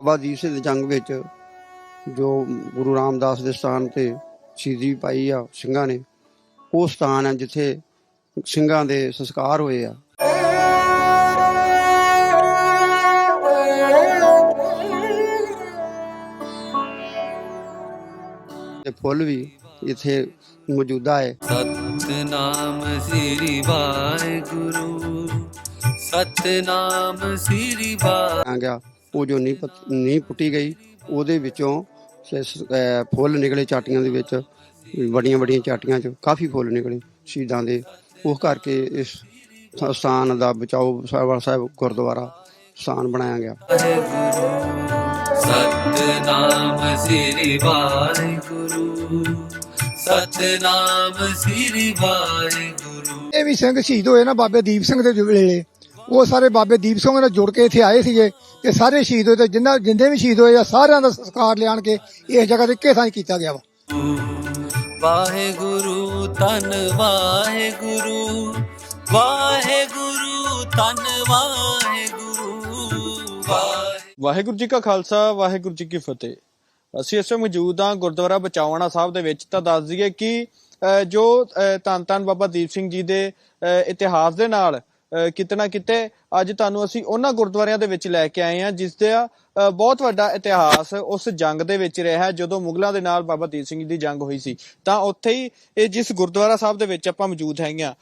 ਬਾਬਾ ਦੀਪ ਸਿੰਘ ਦੀ ਜੰਗ ਵਿੱਚ ਜੋ ਗੁਰੂ ਰਾਮਦਾਸ ਦੇ ਸਥਾਨ ਤੇ ਸ਼ਹੀਦੀ ਪਾਈ ਆ ਸਿੰਘਾਂ ਨੇ ਉਹ ਸਥਾਨ ਹੈ ਜਿੱਥੇ ਸਿੰਘਾਂ ਦੇ ਸੰਸਕਾਰ ਹੋਏ ਆ। ਤੇ ਫੁੱਲ ਵੀ ਇੱਥੇ ਮੌਜੂਦਾ ਹੈ ਸਤਨਾਮ ਸ੍ਰੀ ਵਾਹਿਗੁਰੂ ਸਤਨਾਮ ਸ੍ਰੀ ਵਾਹਿਗੁਰੂ ਆ ਗਿਆ। ਉਹ ਜੋ ਨੀ ਨੀ ਪੁੱਟੀ ਗਈ ਉਹਦੇ ਵਿੱਚੋਂ ਫੁੱਲ ਨਿਕਲੇ ਚਾਟੀਆਂ ਦੇ ਵਿੱਚ ਵੱਡੀਆਂ ਵੱਡੀਆਂ ਚਾਟੀਆਂ 'ਚ ਕਾਫੀ ਫੁੱਲ ਨਿਕਲੇ ਸ਼ਹੀਦਾਂ ਦੇ। ਉਸ ਕਰਕੇ ਇਸ ਸਥਾਨ ਦਾ ਬਚਾਓ ਸਾਹਿਬ ਸਾਹਿਬ ਗੁਰਦੁਆਰਾ ਸਥਾਨ ਬਣਾਇਆ ਗਿਆ। ਸਤਨਾਮ ਸ੍ਰੀ ਵਾਹਿਗੁਰੂ ਸਤਨਾਮ ਸ੍ਰੀ ਵਾਹਿਗੁਰੂ। ਇਹ ਵੀ ਸਿੰਘ ਸ਼ਹੀਦ ਹੋਏ ਨਾ ਬਾਬੇ ਦੀਪ ਸਿੰਘ ਦੇ ਵੇਲੇ। ਉਹ ਸਾਰੇ ਬਾਬੇ ਦੀਪ ਸਿੰਘ ਨਾਲ ਜੁੜ ਕੇ ਇੱਥੇ ਆਏ ਸੀਗੇ ਤੇ ਸਾਰੇ ਸ਼ਹੀਦ ਹੋਏ ਤੇ ਜਿੰਨਾ ਜਿੰਦੇ ਵੀ ਸ਼ਹੀਦ ਹੋਏ ਆ ਸਾਰਿਆਂ ਦਾ ਸੰਸਕਾਰ ਲਿਆਣ ਕੇ ਇਸ ਜਗ੍ਹਾ ਤੇ ਹੀ ਕੀਤਾ ਗਿਆ ਵਾ। ਵਾਹਿਗੁਰੂ ਤਨ ਵਾਹਿਗੁਰੂ ਵਾਹਿਗੁਰੂ ਤਨ ਵਾਹਿਗੁਰੂ ਵਾਹਿ ਵਾਹਿਗੁਰੂ ਜੀ ਕਾ ਖਾਲਸਾ ਵਾਹਿਗੁਰੂ ਜੀ ਕੀ ਫਤਿਹ। ਅਸੀਂ ਇਸ ਵੇਲੇ ਮੌਜੂਦ ਹਾਂ ਗੁਰਦੁਆਰਾ ਬਚਾਵਣਾ ਸਾਹਿਬ ਦੇ ਵਿੱਚ ਤਾਂ ਦੱਸ ਦਈਏ ਕਿ ਜੋ ਧੰਨ ਧੰਨ ਬਾਬਾ ਦੀਪ ਸਿੰਘ ਜੀ ਦੇ ਇਤਿਹਾਸ ਦੇ ਨਾਲ ਅਹ, ਕਿਤੇ ਨਾ ਕਿਤੇ ਅੱਜ ਤੁਹਾਨੂੰ ਅਸੀਂ ਉਹਨਾਂ ਗੁਰਦੁਆਰਿਆਂ ਦੇ ਵਿੱਚ ਲੈ ਕੇ ਆਏ ਹਾਂ ਜਿਸ ਦਾ ਬਹੁਤ ਵੱਡਾ ਇਤਿਹਾਸ ਉਸ ਜੰਗ ਦੇ ਵਿੱਚ ਰਿਹਾ ਹੈ, ਜਦੋਂ ਮੁਗਲਾਂ ਦੇ ਨਾਲ ਬਾਬਾ ਦੀਪ ਸਿੰਘ ਦੀ ਜੰਗ ਹੋਈ ਸੀ। ਤਾਂ ਉੱਥੇ ਹੀ ਇਹ ਜਿਸ ਗੁਰਦੁਆਰਾ ਸਾਹਿਬ ਦੇ ਵਿੱਚ ਆਪਾਂ ਮੌਜੂਦ ਹੈਗੇ ਆ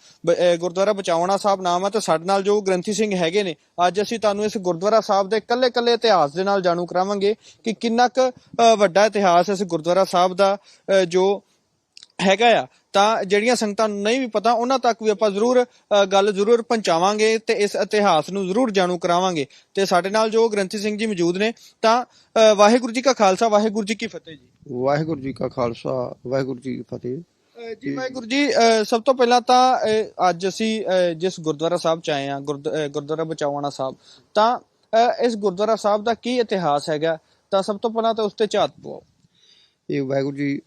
ਗੁਰਦੁਆਰਾ ਬਚਾਵਣਾ ਸਾਹਿਬ ਨਾਮ ਹੈ ਤੇ ਸਾਡੇ ਨਾਲ ਜੋ ਗ੍ਰੰਥੀ ਸਿੰਘ ਹੈਗੇ ਨੇ ਅੱਜ ਅਸੀਂ ਤੁਹਾਨੂੰ ਇਸ ਗੁਰਦੁਆਰਾ ਸਾਹਿਬ ਦੇ ਕੱਲੇ-ਕੱਲੇ ਇਤਿਹਾਸ ਦੇ ਨਾਲ ਜਾਣੂ ਕਰਾਵਾਂਗੇ ਕਿ ਕਿੰਨਾ ਕੁ ਵੱਡਾ ਇਤਿਹਾਸ ਇਸ ਗੁਰਦੁਆਰਾ ਸਾਹਿਬ ਦਾ ਅਹ, ਜੋ ਹੈਗਾ ਆ। ਤਾਂ ਜਿਹੜੀਆਂ ਸੰਗਤਾਂ ਨੂੰ ਨਹੀਂ ਵੀ ਪਤਾ ਉਹਨਾਂ ਤੱਕ ਵੀ ਆਪਾਂ ਜ਼ਰੂਰ ਗੱਲ ਜ਼ਰੂਰ ਪਹੁੰਚਾਵਾਂਗੇ ਤੇ ਇਸ ਇਤਿਹਾਸ ਨੂੰ ਜ਼ਰੂਰ ਜਾਣੂ ਕਰਾਵਾਂਗੇ। ਤੇ ਸਾਡੇ ਨਾਲ ਜੋ ਗ੍ਰੰਥੀ ਸਿੰਘ ਜੀ ਮੌਜੂਦ ਨੇ ਤਾਂ ਵਾਹਿਗੁਰੂ ਜੀ ਕਾ ਖਾਲਸਾ ਵਾਹਿਗੁਰੂ ਜੀ ਕੀ ਫਤਿਹ ਜੀ। ਵਾਹਿਗੁਰੂ ਜੀ ਕਾ ਖਾਲਸਾ ਵਾਹਿਗੁਰੂ ਜੀ ਕੀ ਫਤਿਹ। ਜੀ ਵਾਹਿਗੁਰੂ ਜੀ ਸਭ ਤੋਂ ਪਹਿਲਾਂ ਤਾਂ ਅੱਜ ਅਸੀਂ ਜਿਸ ਗੁਰਦੁਆਰਾ ਸਾਹਿਬ ਚ ਆਏ ਆ ਗੁਰਦੁਆਰਾ ਬਚਾਵਾਣਾ ਸਾਹਿਬ ਤਾਂ ਇਸ ਗੁਰਦੁਆਰਾ ਸਾਹਿਬ ਦਾ ਕੀ ਇਤਿਹਾਸ ਹੈਗਾ? ਤਾਂ ਸਭ ਤੋਂ ਪਹਿਲਾਂ ਤਾਂ ਉਸ ਤੇ ਝਾਤ ਪਵਾਓ। ਇਹ ਵਾਹਿਗੁਰੂ ਜੀ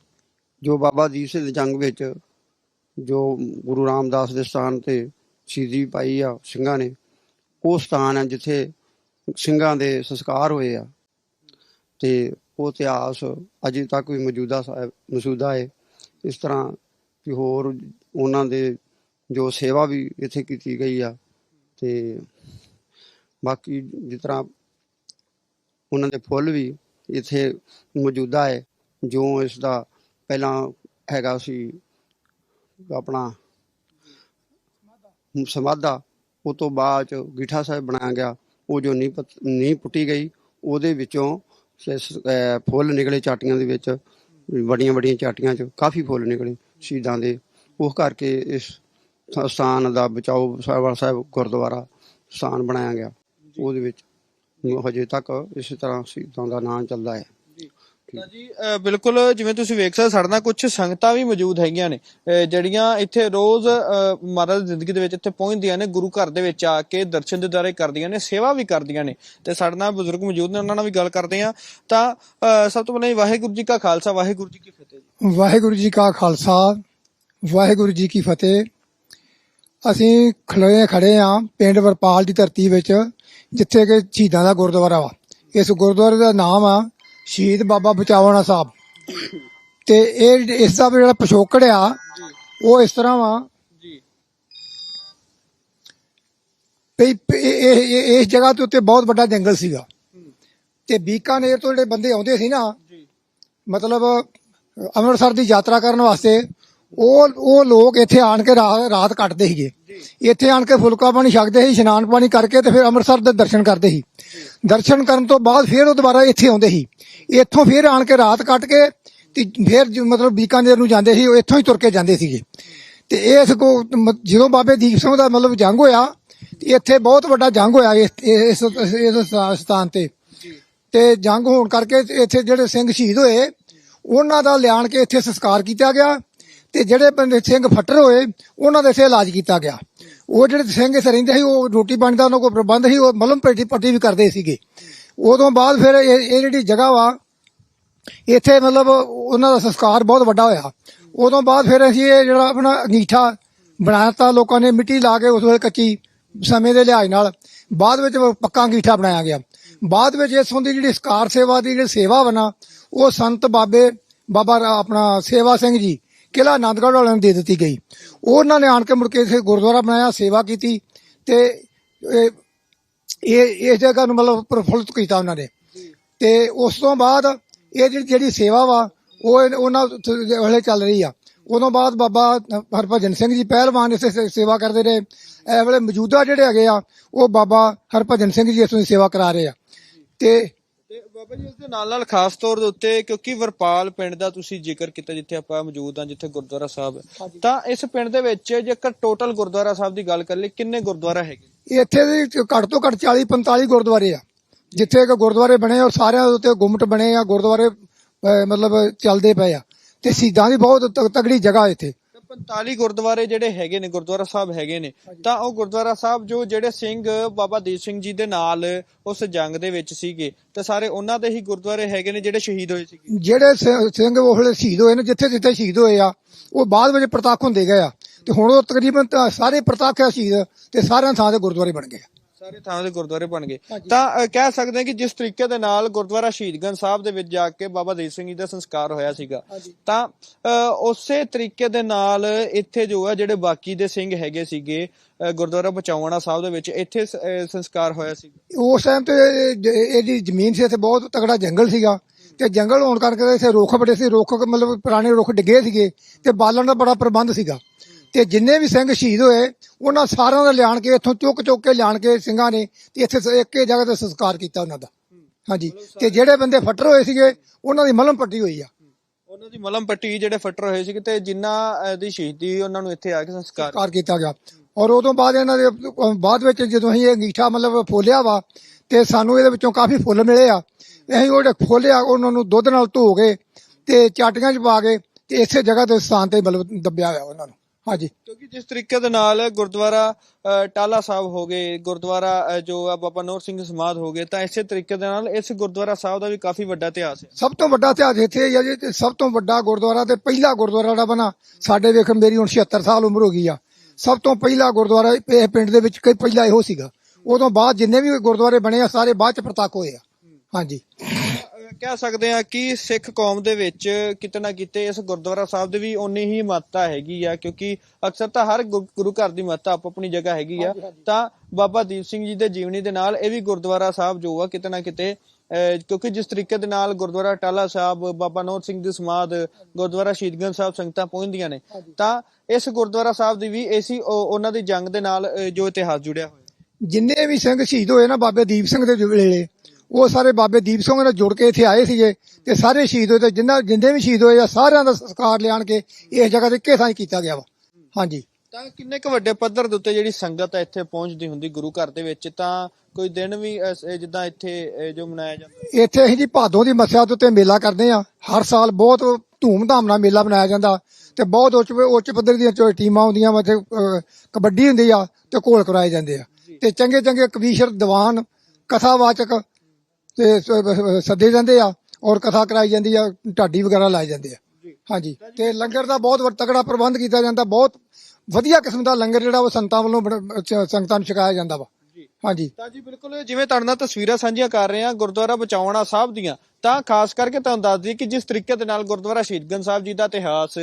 ਜੋ ਬਾਬਾ ਦੀਪ ਸਿੰਘ ਦੇ ਜੰਗ ਵਿੱਚ ਜੋ ਗੁਰੂ ਰਾਮਦਾਸ ਦੇ ਸਥਾਨ ਤੇ ਸ਼ਹੀਦੀ ਪਾਈ ਆ ਸਿੰਘਾਂ ਨੇ, ਉਹ ਸਥਾਨ ਹੈ ਜਿੱਥੇ ਸਿੰਘਾਂ ਦੇ ਸੰਸਕਾਰ ਹੋਏ ਆ। ਤੇ ਉਹ ਇਤਿਹਾਸ ਅਜੇ ਤੱਕ ਵੀ ਮੌਜੂਦਾ ਸਾਹਿਬ ਮੌਜੂਦਾ ਹੈ ਇਸ ਤਰ੍ਹਾਂ ਕਿ ਹੋਰ ਉਹਨਾਂ ਦੇ ਜੋ ਸੇਵਾ ਵੀ ਇੱਥੇ ਕੀਤੀ ਗਈ ਆ। ਤੇ ਬਾਕੀ ਜਿਸ ਤਰ੍ਹਾਂ ਉਹਨਾਂ ਦੇ ਫੁੱਲ ਵੀ ਇੱਥੇ ਮੌਜੂਦਾ ਹੈ ਜੋ ਇਸ ਦਾ ਪਹਿਲਾਂ ਹੈਗਾ ਸੀ ਆਪਣਾ ਸਮਾਧਾ ਉਹ ਤੋਂ ਬਾਅਦ ਚ ਗਿੱਠਾ ਸਾਹਿਬ ਬਣਾਇਆ ਗਿਆ। ਉਹ ਜੋ ਨੀ ਨੀ ਪੁੱਟੀ ਗਈ ਉਹਦੇ ਵਿੱਚੋਂ ਫੁੱਲ ਨਿਕਲੇ ਚਾਟੀਆਂ ਦੇ ਵਿੱਚ। ਵੱਡੀਆਂ ਵੱਡੀਆਂ ਚਾਟੀਆਂ 'ਚ ਕਾਫੀ ਫੁੱਲ ਨਿਕਲੇ ਸ਼ਹੀਦਾਂ ਦੇ। ਉਸ ਕਰਕੇ ਇਸ ਸਥਾਨ ਦਾ ਬਚਾਓ ਸਾਹਿਬ ਸਾਹਿਬ ਗੁਰਦੁਆਰਾ ਸਥਾਨ ਬਣਾਇਆ ਗਿਆ। ਉਹਦੇ ਵਿੱਚ ਹਜੇ ਤੱਕ ਇਸੇ ਤਰ੍ਹਾਂ ਸ਼ਹੀਦਾਂ ਦਾ ਨਾਂ ਚੱਲਦਾ ਹੈ। ਤਾਂ ਜੀ ਬਿਲਕੁਲ ਜਿਵੇਂ ਤੁਸੀਂ ਵੇਖ ਸਕਦੇ ਸਾਡੇ ਨਾਲ ਕੁਝ ਸੰਗਤਾਂ ਵੀ ਮੌਜੂਦ ਹੈਗੀਆਂ ਨੇ। ਜਿਹੜੀਆਂ ਇੱਥੇ ਰੋਜ਼ ਅ, ਮਹਾਰਾਜ ਦੀ ਜ਼ਿੰਦਗੀ ਦੇ ਵਿੱਚ ਇੱਥੇ ਪਹੁੰਚਦੀਆਂ ਨੇ ਗੁਰੂ ਘਰ ਦੇ ਵਿੱਚ ਆ ਕੇ ਦਰਸ਼ਨ ਦਿਦਾਰੇ ਕਰਦੀਆਂ ਨੇ ਸੇਵਾ ਵੀ ਕਰਦੀਆਂ ਨੇ। ਤੇ ਸਾਡੇ ਨਾਲ ਬਜ਼ੁਰਗ ਮੌਜੂਦ ਨੇ ਉਹਨਾਂ ਨਾਲ ਵੀ ਗੱਲ ਕਰਦੇ ਆ ਤਾਂ ਸਭ ਤੋਂ ਪਹਿਲਾਂ ਜੀ ਵਾਹਿਗੁਰੂ ਜੀ ਕਾ ਖਾਲਸਾ ਵਾਹਿਗੁਰੂ ਜੀ ਕੀ ਫਤਿਹ ਵਾਹਿਗੁਰੂ ਜੀ ਕਾ ਖਾਲਸਾ ਵਾਹਿਗੁਰੂ ਜੀ ਕੀ ਫਤਿਹ। ਅਸੀਂ ਖਲੋਏ ਖੜੇ ਆ ਪਿੰਡ ਵਰਪਾਲ ਦੀ ਧਰਤੀ ਵਿੱਚ ਜਿੱਥੇ ਕਿ ਸ਼ਹੀਦਾਂ ਦਾ ਗੁਰਦੁਆਰਾ ਵਾ। ਇਸ ਗੁਰਦੁਆਰੇ ਦਾ ਨਾਮ ਆ ਸ਼ਹੀਦ ਬਾਬਾ ਬਚਾਵਣਾ ਸਾਹਿਬ। ਤੇ ਇਹ ਇਸ ਦਾ ਜਿਹੜਾ ਪਿਛੋਕੜ ਆ ਉਹ ਇਸ ਤਰ੍ਹਾਂ ਵਾ। ਇਹ- ਇਸ ਜਗ੍ਹਾ ਦੇ ਉੱਤੇ ਬਹੁਤ ਵੱਡਾ ਜੰਗਲ ਸੀਗਾ। ਤੇ ਬੀਕਾਨੇਰ ਤੋਂ ਜਿਹੜੇ ਬੰਦੇ ਆਉਂਦੇ ਸੀ ਨਾ ਮਤਲਬ ਅੰਮ੍ਰਿਤਸਰ ਦੀ ਯਾਤਰਾ ਕਰਨ ਵਾਸਤੇ ਉਹ ਉਹ ਲੋਕ ਇੱਥੇ ਆਣ ਕੇ ਰਾਤ ਕੱਟਦੇ ਸੀਗੇ। ਇੱਥੇ ਆਣ ਕੇ ਫੁਲਕਾ ਪਾਣੀ ਛਕਦੇ ਸੀ ਇਸ਼ਨਾਨ ਪਾਣੀ ਕਰਕੇ ਤੇ ਫਿਰ ਅੰਮ੍ਰਿਤਸਰ ਦੇ ਦਰਸ਼ਨ ਕਰਦੇ ਸੀ। ਦਰਸ਼ਨ ਕਰਨ ਤੋਂ ਬਾਅਦ ਫਿਰ ਉਹ ਦੁਬਾਰਾ ਇੱਥੇ ਆਉਂਦੇ ਸੀ। ਇੱਥੋਂ ਫਿਰ ਆਣ ਕੇ ਰਾਤ ਕੱਟ ਕੇ ਤੇ ਫਿਰ ਮਤਲਬ ਬੀਕਾਨੇਰ ਨੂੰ ਜਾਂਦੇ ਸੀ ਉਹ ਇੱਥੋਂ ਹੀ ਤੁਰ ਕੇ ਜਾਂਦੇ ਸੀਗੇ। ਤੇ ਇਸ ਕੋ ਜਦੋਂ ਬਾਬੇ ਦੀਪ ਸਿੰਘ ਦਾ ਮਤਲਬ ਜੰਗ ਹੋਇਆ ਇੱਥੇ ਬਹੁਤ ਵੱਡਾ ਜੰਗ ਹੋਇਆ ਇਸ ਇਸ ਇਸ ਸਥਾਨ ਤੇ। ਤੇ ਜੰਗ ਹੋਣ ਕਰਕੇ ਇੱਥੇ ਜਿਹੜੇ ਸਿੰਘ ਸ਼ਹੀਦ ਹੋਏ ਉਹਨਾਂ ਦਾ ਲਿਆਣ ਕੇ ਇੱਥੇ ਸੰਸਕਾਰ ਕੀਤਾ ਗਿਆ। ਤੇ ਜਿਹੜੇ ਬੰਦੇ ਸਿੰਘ ਫੱਟਰ ਹੋਏ, ਉਹਨਾਂ ਦੇ ਇੱਥੇ ਇਲਾਜ ਕੀਤਾ ਗਿਆ। ਉਹ ਜਿਹੜੇ ਸਿੰਘ ਇੱਥੇ ਰਹਿੰਦੇ ਸੀ, ਉਹ ਰੋਟੀ ਪਾਣੀ ਦਾ ਉਹਨਾਂ ਕੋਲ ਪ੍ਰਬੰਧ ਸੀ, ਉਹ ਮਲਮ ਪੇਟੀ ਪੱਟੀ ਵੀ ਕਰਦੇ ਸੀਗੇ। ਉਦੋਂ ਬਾਅਦ ਫਿਰ ਇਹ ਇਹ ਜਿਹੜੀ ਜਗ੍ਹਾ ਵਾ, ਇੱਥੇ ਮਤਲਬ ਉਹਨਾਂ ਦਾ ਸੰਸਕਾਰ ਬਹੁਤ ਵੱਡਾ ਹੋਇਆ। ਉਦੋਂ ਬਾਅਦ ਫਿਰ ਅਸੀਂ ਇਹ ਜਿਹੜਾ ਆਪਣਾ ਅੰਗੀਠਾ ਬਣਾਤਾ ਲੋਕਾਂ ਨੇ ਮਿੱਟੀ ਲਾ ਕੇ ਉਸ ਵੇਲੇ ਕੱਚੀ ਸਮੇਂ ਦੇ ਲਿਹਾਜ਼ ਨਾਲ ਬਾਅਦ ਵਿੱਚ ਪੱਕਾ ਅੰਗੀਠਾ ਬਣਾਇਆ ਗਿਆ। ਬਾਅਦ ਵਿੱਚ ਇਸ ਦੀ ਜਿਹੜੀ ਸਕਾਰ ਸੇਵਾ ਦੀ ਜਿਹੜੀ ਸੇਵਾ ਬਣਾ ਉਹ ਸੰਤ ਬਾਬੇ, ਬਾਬਾ ਆਪਣਾ ਸੇਵਾ ਸਿੰਘ ਜੀ ਕਿਲਾ ਆਨੰਦਗੜ੍ਹ ਵਾਲਿਆਂ ਨੂੰ ਦੇ ਦਿੱਤੀ ਗਈ। ਉਹਨਾਂ ਨੇ ਆਣ ਕੇ ਮੁੜ ਕੇ ਇਥੇ ਗੁਰਦੁਆਰਾ ਬਣਾਇਆ, ਸੇਵਾ ਕੀਤੀ ਤੇ ਇਹ ਇਸ ਜਗ੍ਹਾ ਨੂੰ ਮਤਲਬ ਪ੍ਰਫੁੱਲਤ ਕੀਤਾ ਉਹਨਾਂ ਨੇ। ਤੇ ਉਸ ਤੋਂ ਬਾਅਦ ਇਹ ਜਿਹੜੀ ਜਿਹੜੀ ਸੇਵਾ ਵਾ, ਉਹ ਇਹ- ਉਹਨਾਂ ਦੇ ਵੇਲੇ ਚੱਲ ਰਹੀ ਆ। ਉਦੋਂ ਬਾਅਦ ਬਾਬਾ ਹਰਭਜਨ ਸਿੰਘ ਜੀ ਪਹਿਲਵਾਨ ਇਸ ਸੇਵਾ ਕਰਦੇ ਰਹੇ। ਇਹ ਵੇਲੇ ਮੌਜੂਦਾ ਜਿਹੜੇ ਹੈਗੇ ਆ, ਉਹ ਬਾਬਾ ਹਰਭਜਨ ਸਿੰਘ ਜੀ ਇਸ ਦੀ ਸੇਵਾ ਕਰਾ ਰਹੇ ਆ। ਤੇ ਤੇ ਬਾਬਾ ਜੀ ਇਸ ਦੇ ਨਾਲ ਨਾਲ ਖਾਸ ਤੌਰ ਦੇ ਉੱਤੇ ਕਿਉਂਕਿ ਵਰਪਾਲ ਪਿੰਡ ਦਾ ਤੁਸੀਂ ਜ਼ਿਕਰ ਕੀਤਾ ਜਿੱਥੇ ਆਪਾਂ ਮੌਜੂਦ ਹਾਂ ਜਿੱਥੇ ਗੁਰਦੁਆਰਾ ਸਾਹਿਬ ਹੈ। ਤਾਂ ਇਸ ਪਿੰਡ ਦੇ ਵਿੱਚ ਜੇਕਰ ਟੋਟਲ ਗੁਰਦੁਆਰਾ ਸਾਹਿਬ ਦੀ ਗੱਲ ਕਰ ਲਈ ਕਿੰਨੇ ਗੁਰਦੁਆਰਾ ਹੈਗੇ? ਇੱਥੇ ਦੀ ਘੱਟ ਤੋਂ ਘੱਟ 40 45 ਗੁਰਦੁਆਰੇ ਆ। ਜਿੱਥੇ ਕਿ ਗੁਰਦੁਆਰੇ ਬਣੇ ਔਰ ਸਾਰਿਆਂ ਦੇ ਉੱਤੇ ਗੁੰਮਟ ਬਣੇ ਆ ਗੁਰਦੁਆਰੇ ਅਹ, ਮਤਲਬ ਚੱਲਦੇ ਪਏ ਆ। ਤੇ ਸ਼ਹੀਦਾਂ ਦੀ ਬਹੁਤ ਤਗੜੀ ਜਗ੍ਹਾ ਇੱਥੇ। 45 ਗੁਰਦੁਆਰੇ ਜਿਹੜੇ ਹੈਗੇ ਨੇ ਗੁਰਦੁਆਰਾ ਸਾਹਿਬ ਹੈਗੇ ਨੇ ਤਾਂ ਉਹ ਗੁਰਦੁਆਰਾ ਸਾਹਿਬ ਜੋ ਜਿਹੜੇ ਸਿੰਘ ਬਾਬਾ ਦੀਪ ਸਿੰਘ ਜੀ ਦੇ ਨਾਲ ਉਸ ਜੰਗ ਦੇ ਵਿੱਚ ਸੀਗੇ ਤੇ ਸਾਰੇ ਉਹਨਾਂ ਦੇ ਹੀ ਗੁਰਦੁਆਰੇ ਹੈਗੇ ਨੇ ਜਿਹੜੇ ਸ਼ਹੀਦ ਹੋਏ ਸੀਗੇ। ਜਿਹੜੇ ਸਿੰਘ ਉਹ ਵੇਲੇ ਸ਼ਹੀਦ ਹੋਏ ਨੇ ਜਿੱਥੇ ਜਿੱਥੇ ਸ਼ਹੀਦ ਹੋਏ ਆ ਉਹ ਬਾਅਦ ਵਿੱਚ ਪ੍ਰਤੱਖ ਹੁੰਦੇ ਗਏ ਆ। ਤੇ ਹੁਣ ਉਹ ਤਕਰੀਬਨ ਸਾਰੇ ਪ੍ਰਤੱਖ ਆ ਸ਼ਹੀਦ ਤੇ ਸਾਰਿਆਂ ਥਾਂ ਦੇ ਗੁਰਦੁਆਰੇ ਬਣ ਗਏ। ਸਾਰੇ ਥਾਂ ਦੇ ਗੁਰਦੁਆਰੇ ਬਣ ਗਏ। ਤਾਂ ਕਹਿ ਸਕਦੇ ਹਾਂ ਕਿ ਜਿਸ ਤਰੀਕੇ ਦੇ ਨਾਲ ਗੁਰਦੁਆਰਾ ਸ਼ਹੀਦਗੰਜ ਸਾਹਿਬ ਦੇ ਵਿੱਚ ਜਾ ਕੇ ਬਾਬਾ ਦੀਪ ਸਿੰਘ ਜੀ ਦਾ ਸੰਸਕਾਰ ਹੋਇਆ ਸੀਗਾ। ਤਾਂ ਉਸੇ ਤਰੀਕੇ ਦੇ ਨਾਲ ਇੱਥੇ ਜੋ ਹੈ ਜਿਹੜੇ ਬਾਕੀ ਦੇ ਸਿੰਘ ਹੈਗੇ ਸੀਗੇ ਗੁਰਦੁਆਰਾ ਬਚਾਉਣਾ ਸਾਹਿਬ ਦੇ ਵਿੱਚ ਇੱਥੇ ਸੰਸਕਾਰ ਹੋਇਆ ਸੀ। ਉਸ ਟਾਈਮ ਤੇ ਇਹਦੀ ਜ਼ਮੀਨ ਸੀ ਇੱਥੇ ਬਹੁਤ ਤਗੜਾ ਜੰਗਲ ਸੀਗਾ। ਤੇ ਜੰਗਲ ਹੋਣ ਕਰਕੇ ਇੱਥੇ ਰੁੱਖ ਬੜੇ ਸੀ ਰੁੱਖ ਮਤਲਬ ਪੁਰਾਣੇ ਰੁੱਖ ਡਿੱਗੇ ਸੀਗੇ ਤੇ ਬਾਲਣ ਦਾ ਬੜਾ ਪ੍ਰਬੰਧ ਸੀਗਾ। ਤੇ ਜਿੰਨੇ ਵੀ ਸਿੰਘ ਸ਼ਹੀਦ ਹੋਏ ਉਹਨਾਂ ਸਾਰਿਆਂ ਦਾ ਲਿਆਣ ਕੇ ਇੱਥੋਂ ਚੁੱਕ ਚੁੱਕ ਕੇ ਲਿਆਣ ਕੇ ਸਿੰਘਾਂ ਨੇ ਤੇ ਇੱਥੇ ਇੱਕ ਜਗ੍ਹਾ ਤੇ ਸੰਸਕਾਰ ਕੀਤਾ ਉਹਨਾਂ ਦਾ। ਹਾਂਜੀ। ਤੇ ਜਿਹੜੇ ਬੰਦੇ ਫੱਟਰ ਹੋਏ ਸੀਗੇ ਉਹਨਾਂ ਦੀ ਮਲਮ ਪੱਟੀ ਹੋਈ ਆ। ਉਹਨਾਂ ਦੀ ਮਲਮ ਪੱਟੀ ਜਿਹੜੇ ਫੱਟਰ ਹੋਏ ਸੀ ਤੇ ਜਿਨ੍ਹਾਂ ਦੀ ਸ਼ਹੀਦੀ ਉਹਨਾਂ ਨੂੰ ਇੱਥੇ ਆ ਕੇ ਸੰਸਕਾਰ ਕਾਰ ਕੀਤਾ ਗਿਆ। ਔਰ ਉਦੋਂ ਬਾਅਦ ਇਹਨਾਂ ਦੇ ਬਾਅਦ ਵਿੱਚ ਜਦੋਂ ਅਸੀਂ ਇਹ ਅੰਗੀਠਾ ਮਤਲਬ ਫੋਲਿਆ ਵਾ ਤੇ ਸਾਨੂੰ ਇਹਦੇ ਵਿੱਚੋਂ ਕਾਫੀ ਫੁੱਲ ਮਿਲੇ ਆ। ਅਸੀਂ ਉਹ ਜਿਹੜੇ ਫੁੱਲ ਆ ਉਹਨਾਂ ਨੂੰ ਦੁੱਧ ਨਾਲ ਧੋ ਕੇ ਤੇ ਚਾਟੀਆਂ 'ਚ ਪਾ ਕੇ ਤੇ ਇਸੇ ਜਗ੍ਹਾ ਤੇ ਸਥਾਨ ਤੇ ਮਤਲਬ ਦੱਬਿਆ ਹੋਇਆ ਉਹਨਾਂ ਨੂੰ। ਹਾਂਜੀ। ਕਿਉਂਕਿ ਜਿਸ ਤਰੀਕੇ ਦੇ ਨਾਲ ਗੁਰਦੁਆਰਾ ਅ, ਟਾਲਾ ਸਾਹਿਬ ਹੋ ਗਏ ਗੁਰਦੁਆਰਾ ਅ, ਜੋ ਆ ਬਾਬਾ ਨੌਰ ਸਿੰਘ ਸਮਾਧ ਹੋ ਗਏ ਤਾਂ ਇਸੇ ਤਰੀਕੇ ਦੇ ਨਾਲ ਇਸ ਗੁਰਦੁਆਰਾ ਸਾਹਿਬ ਦਾ ਵੀ ਕਾਫੀ ਵੱਡਾ ਇਤਿਹਾਸ ਹੈ। ਸਭ ਤੋਂ ਵੱਡਾ ਇਤਿਹਾਸ ਇੱਥੇ ਹੀ ਆ ਜੀ ਤੇ ਸਭ ਤੋਂ ਵੱਡਾ ਗੁਰਦੁਆਰਾ ਤੇ ਪਹਿਲਾ ਗੁਰਦੁਆਰਾ ਜਿਹੜਾ ਬਣਾ ਸਾਡੇ ਵੇਖ ਮੇਰੀ ਹੁਣ 76 ਸਾਲ ਉਮਰ ਹੋ ਗਈ ਆ। ਸਭ ਤੋਂ ਪਹਿਲਾ ਗੁਰਦੁਆਰਾ ਇਹ ਪਿੰਡ ਦੇ ਵਿੱਚ ਕੋਈ ਪਹਿਲਾ ਇਹੋ ਸੀਗਾ। ਉਦੋਂ ਬਾਅਦ ਜਿੰਨੇ ਵੀ ਗੁਰਦੁਆਰੇ ਬਣੇ ਆ ਸਾਰੇ ਬਾਅਦ ਚ ਪ੍ਰਤੱਖ ਹੋਏ ਆ। ਹਾਂਜੀ। ਕਹਿ ਸਕਦੇ ਆ ਕਿ ਸਿੱਖ ਕੌਮ ਦੇ ਵਿੱਚ ਕਿਤੇ ਨਾ ਕਿਤੇ ਇਸ ਗੁਰਦੁਆਰਾ ਸਾਹਿਬ ਦੀ ਵੀ ਓਨੀ ਹੀ ਮਹੱਤਤਾ ਹੈਗੀ ਆ ਕਿਉਂਕਿ ਅਕਸਰ ਤਾਂ ਹਰ ਗੁ- ਗੁਰੂ ਘਰ ਦੀ ਮਹੱਤਤਾ ਆਪ ਆਪਣੀ ਜਗ੍ਹਾ ਹੈਗੀ ਆ। ਤਾਂ ਬਾਬਾ ਦੀਪ ਸਿੰਘ ਜੀ ਦੇ ਜੀਵਨੀ ਦੇ ਨਾਲ ਇਹ ਵੀ ਗੁਰਦੁਆਰਾ ਸਾਹਿਬ ਜੋ ਆ ਕਿਤੇ ਨਾ ਕਿਤੇ ਅਹ, ਕਿਉਂਕਿ ਜਿਸ ਤਰੀਕੇ ਦੇ ਨਾਲ ਗੁਰਦੁਆਰਾ ਟਾਲਾ ਸਾਹਿਬ ਬਾਬਾ ਨੌਰ ਸਿੰਘ ਦੀ ਸਮਾਧ ਗੁਰਦੁਆਰਾ ਸ਼ਹੀਦਗੰਜ ਸਾਹਿਬ ਸੰਗਤਾਂ ਪਹੁੰਚਦੀਆਂ ਨੇ ਤਾਂ ਇਸ ਗੁਰਦੁਆਰਾ ਸਾਹਿਬ ਦੀ ਵੀ ਐਸੀ ਉਹਨਾਂ ਦੀ ਜੰਗ ਦੇ ਨਾਲ ਅਹ, ਜੋ ਇਤਿਹਾਸ ਜੁੜਿਆ ਹੋਇਆ। ਜਿੰਨੇ ਵੀ ਸਿੰਘ ਸ਼ਹੀਦ ਹੋਏ ਨਾ ਬਾਬੇ ਦੀਪ ਸਿੰਘ ਦੇ ਵੇਲੇ ਉਹ ਸਾਰੇ ਬਾਬੇ ਦੀਪ ਸਿੰਘ ਨਾਲ ਜੁੜ ਕੇ ਇੱਥੇ ਆਏ ਸੀਗੇ ਤੇ ਸਾਰੇ ਸ਼ਹੀਦ ਹੋਏ ਤੇ ਜਿੰਨਾ ਜਿੰਨੇ ਵੀ ਸ਼ਹੀਦ ਹੋਏ ਆ ਸਾਰਿਆਂ ਦਾ ਸੰਸਕਾਰ ਲਿਆਣ ਕੇ ਇਸ ਜਗ੍ਹਾ ਤੇ ਥਾਂ ਹੀ ਕੀਤਾ ਗਿਆ ਵਾ। ਹਾਂਜੀ। ਤਾਂ ਕਿੰਨੇ ਕੁ ਵੱਡੇ ਪੱਧਰ ਦੇ ਉੱਤੇ ਜਿਹੜੀ ਸੰਗਤ ਹੈ ਇੱਥੇ ਪਹੁੰਚਦੀ ਹੁੰਦੀ ਗੁਰੂ ਘਰ ਦੇ ਵਿੱਚ? ਤਾਂ ਕੋਈ ਦਿਨ ਵੀ ਜਿੱਦਾਂ ਇੱਥੇ ਜੋ ਮਨਾਇਆ ਜਾਂਦਾ? ਇੱਥੇ ਅਸੀਂ ਜੀ ਭਾਦੋਂ ਦੀ ਮੱਸਿਆ ਦੇ ਉੱਤੇ ਮੇਲਾ ਕਰਦੇ ਆ। ਹਰ ਸਾਲ ਬਹੁਤ ਧੂਮ-ਧਾਮ ਨਾਲ ਮੇਲਾ ਮਨਾਇਆ ਜਾਂਦਾ ਤੇ ਬਹੁਤ ਉੱਚ ਉੱਚ ਪੱਧਰ ਦੀਆਂ ਟੀਮਾਂ ਆਉਂਦੀਆਂ ਵਾ ਇੱਥੇ ਕਬੱਡੀ ਹੁੰਦੀ ਆ ਤੇ ਘੋਲ ਕਰਾਏ ਜਾਂਦੇ ਆ। ਤੇ ਚੰਗੇ ਚੰਗੇ ਕਵੀਸ਼ਰ ਦੀਵਾਨ ਕਥਾਵਾਚਕ ਤੇ ਸ- ਸੱਦੇ ਜਾਂਦੇ ਆ ਔਰ ਕਥਾ ਕਰਾਈ ਜਾਂਦੀ ਆ ਢਾਡੀ ਵਗੈਰਾ ਲਾਏ ਜਾਂਦੇ ਆ। ਹਾਂਜੀ। ਤੇ ਲੰਗਰ ਦਾ ਬਹੁਤ ਵ- ਤਕੜਾ ਪ੍ਰਬੰਧ ਕੀਤਾ ਜਾਂਦਾ ਬਹੁਤ ਵਧੀਆ ਕਿਸਮ ਦਾ ਲੰਗਰ ਜਿਹੜਾ ਉਹ ਸੰਤਾਂ ਵੱਲੋਂ ਬਣ- ਚ- ਸੰਗਤਾਂ ਨੂੰ ਛਕਾਇਆ ਜਾਂਦਾ ਵਾ। ਹਾਂਜੀ। ਤਾਂ ਜੀ ਬਿਲਕੁਲ ਜਿਵੇਂ ਤੁਹਾਡੇ ਨਾਲ ਤਸਵੀਰਾਂ ਸਾਂਝੀਆਂ ਕਰ ਰਹੇ ਹਾਂ ਗੁਰਦੁਆਰਾ ਬਚਾਉਣਾ ਸਾਹਿਬ ਦੀਆਂ ਤਾਂ ਖਾਸ ਕਰਕੇ ਤੁਹਾਨੂੰ ਦੱਸ ਦਈਏ ਕਿ ਜਿਸ ਤਰੀਕੇ ਦੇ ਨਾਲ ਗੁਰਦੁਆਰਾ ਸ਼ਹੀਦਗੰਜ ਸਾਹਿਬ ਜੀ ਦਾ ਇਤਿਹਾਸ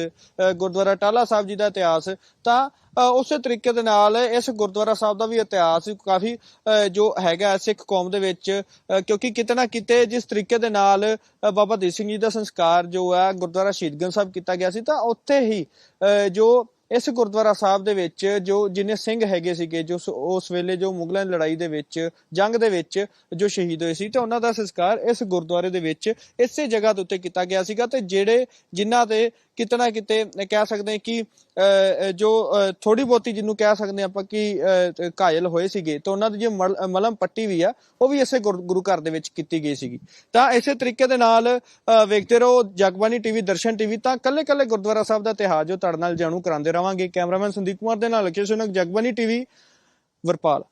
ਗੁਰਦੁਆਰਾ ਟਾਲਾ ਸਾਹਿਬ ਜੀ ਦਾ ਇਤਿਹਾਸ ਤਾਂ ਉਸੇ ਤਰੀਕੇ ਦੇ ਨਾਲ ਇਸ ਗੁਰਦੁਆਰਾ ਸਾਹਿਬ ਦਾ ਵੀ ਇਤਿਹਾਸ ਕਾਫੀ ਜੋ ਹੈਗਾ ਸਿੱਖ ਕੌਮ ਦੇ ਵਿੱਚ ਕਿਉਂਕਿ ਕਿਤੇ ਨਾ ਕਿਤੇ ਜਿਸ ਤਰੀਕੇ ਦੇ ਨਾਲ ਬਾਬਾ ਦੀਪ ਸਿੰਘ ਜੀ ਦਾ ਸੰਸਕਾਰ ਜੋ ਹੈ ਗੁਰਦੁਆਰਾ ਸ਼ਹੀਦਗੰਜ ਸਾਹਿਬ ਕੀਤਾ ਗਿਆ ਸੀ ਤਾਂ ਉੱਥੇ ਹੀ ਅ, ਜੋ ਇਸ ਗੁਰਦੁਆਰਾ ਸਾਹਿਬ ਦੇ ਵਿੱਚ ਜੋ ਜਿੰਨੇ ਸਿੰਘ ਹੈਗੇ ਸੀਗੇ, ਜੋ ਉਸ ਵੇਲੇ ਜੋ ਮੁਗਲਾਂ ਦੀ ਲੜਾਈ ਦੇ ਵਿੱਚ, ਜੰਗ ਦੇ ਵਿੱਚ ਜੋ ਸ਼ਹੀਦ ਹੋਏ ਸੀ, ਤੇ ਉਹਨਾਂ ਦਾ ਸੰਸਕਾਰ ਇਸ ਗੁਰਦੁਆਰੇ ਦੇ ਵਿੱਚ ਇਸੇ ਜਗ੍ਹਾ ਦੇ ਉੱਤੇ ਕੀਤਾ ਗਿਆ ਸੀਗਾ ਤੇ ਜਿਹੜੇ ਜਿਨ੍ਹਾਂ ਦੇ ਕਿਤੇ ਨਾ ਕਿਤੇ ਕਹਿ ਸਕਦੇ ਹਾਂ ਕਿ ਜੋ ਥੋੜੀ ਬਹੁਤੀ ਜਿਹਨੂੰ ਕਹਿ ਸਕਦੇ ਹਾਂ ਆਪਾਂ ਕਿ ਅਹ, ਘਾਇਲ ਹੋਏ ਸੀਗੇ ਤਾਂ ਉਹਨਾਂ ਦੀ ਜੋ ਮਲ- ਮਲਮ ਪੱਟੀ ਵੀ ਆ ਉਹ ਵੀ ਇਸੇ ਗੁਰ- ਗੁਰੂ ਘਰ ਦੇ ਵਿੱਚ ਕੀਤੀ ਗਈ ਸੀਗੀ। ਤਾਂ ਇਸੇ ਤਰੀਕੇ ਦੇ ਨਾਲ ਅਹ, ਵੇਖਦੇ ਰਹੋ ਜਗਬਾਨੀ ਟੀਵੀ ਦਰਸ਼ਨ ਟੀਵੀ ਤਾਂ ਕੱਲੇ ਕੱਲੇ ਗੁਰਦੁਆਰਾ ਸਾਹਿਬ ਦਾ ਇਤਿਹਾਸ ਜੋ ਤੁਹਾਡੇ ਨਾਲ ਜਾਣੂ ਕਰਾਉਂਦੇ ਰਵਾਂਗੇ ਕੈਮਰਾਮੈਨ ਸੰਦੀਪ ਕੁਮਾਰ ਦੇ ਨਾਲ ਕਿਸ਼ਨਕ ਜਗਬਾਨੀ ਟੀਵੀ ਵਰਪਾਲ।